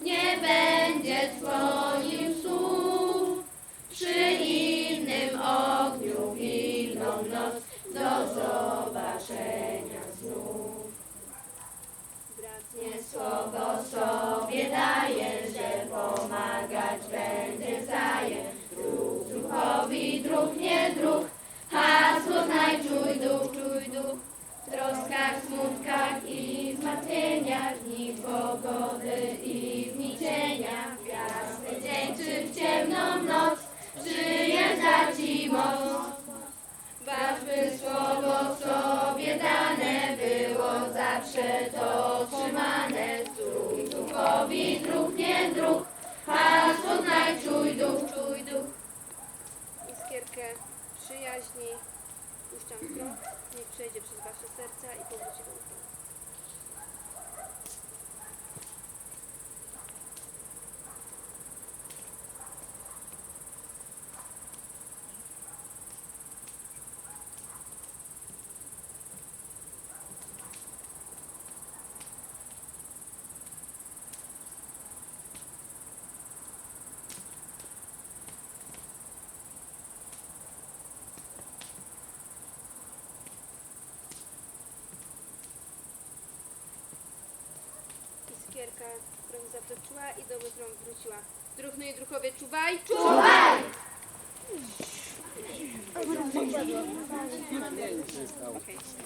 nie będzie twoim słów. Przyjdź witrów nie dróg, a poznaj czuj duch, czuj duch. Iskierkę przyjaźni puszczam w krąg, niech przejdzie przez wasze serca i powróci do ucha. iskierka, broń zatoczyła i do wytrą wróciła. Druhny i druhowie, czuwaj! Czuwaj! Okay.